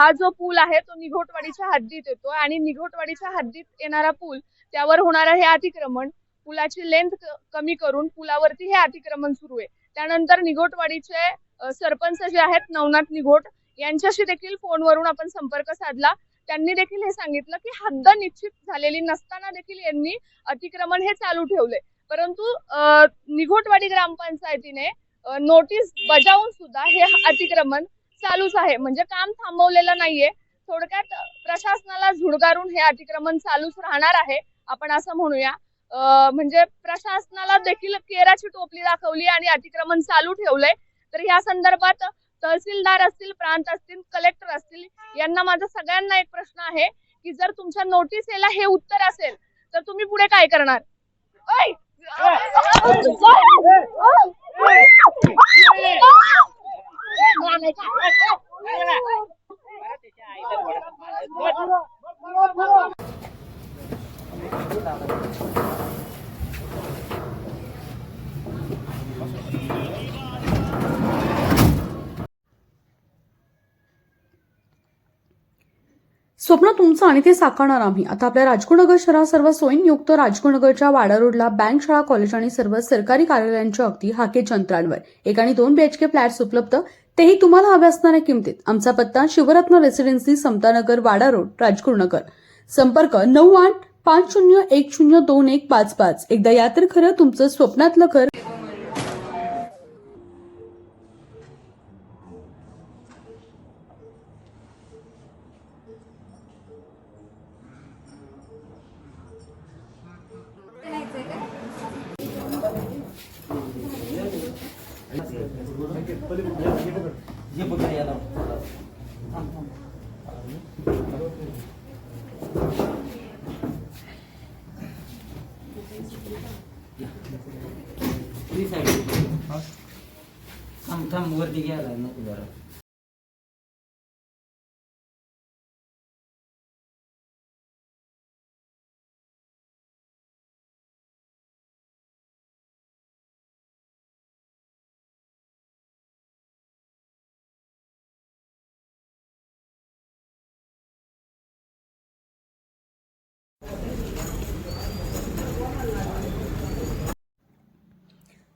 हा जो पूल आहे तो निघोटवाडीच्या हद्दीत येतो आणि निघोटवाडीच्या हद्दीत येणारा पूल त्यावर होणारं हे अतिक्रमण पुलाची लेंथ कमी करून पुलावरती हे अतिक्रमण सुरू आहे. त्यानंतर निघोटवाडीचे सरपंच जे आहेत नवनाथ निघोट यांच्याशी देखील फोनवरून आपण संपर्क साधला. त्यांनी देखील हे सांगितलं की हद्द निश्चित झालेली नसताना देखील यांनी अतिक्रमण हे चालू ठेवले. परंतु निघोटवाडी ग्रामपंचायतीने नोटीस बजावून सुद्धा हे अतिक्रमण चालूच आहे. म्हणजे काम थांबवलेलं नाहीये. थोडक्यात प्रशासनाला झुडगारून हे अतिक्रमण चालूच राहणार आहे. आपण असं म्हणूया. म्हणजे प्रशासनाला देखील केराची टोपली दाखवली आणि अतिक्रमण चालू ठेवलंय. तर या संदर्भात तहसीलदार असतील प्रांत असतील कलेक्टर असतील यांना माझा सगळ्यांना एक प्रश्न आहे की जर तुमच्या नोटिसेला हे उत्तर असेल तर तुम्ही पुढे काय करणार? स्वप्न तुमचं आणि ते साकारणार आम्ही. आता आपल्या राजगुरुनगर शहरात सर्व सोयींयुक्त राजगुरुनगरच्या वाडा रोडला बँक शाळा कॉलेज आणि सर्व सरकारी कार्यालयांच्या अगदी हाकेच्या अंतरांवर एक आणि दोन बीएचके फ्लॅट्स उपलब्ध. तेही तुम्हाला हव्या असणाऱ्या किमतीत. आमचा पत्ता शिवरत्न रेसिडेन्सी समतानगर वाडा रोड राजगुरुनगर संपर्क नऊ आठ पाच शून्य एक शून्य दोन एक पाच पाच. एकदा या तर खरं तुमचं स्वप्नातलं घर थांब थांब वरती घ्यायला नको जरा.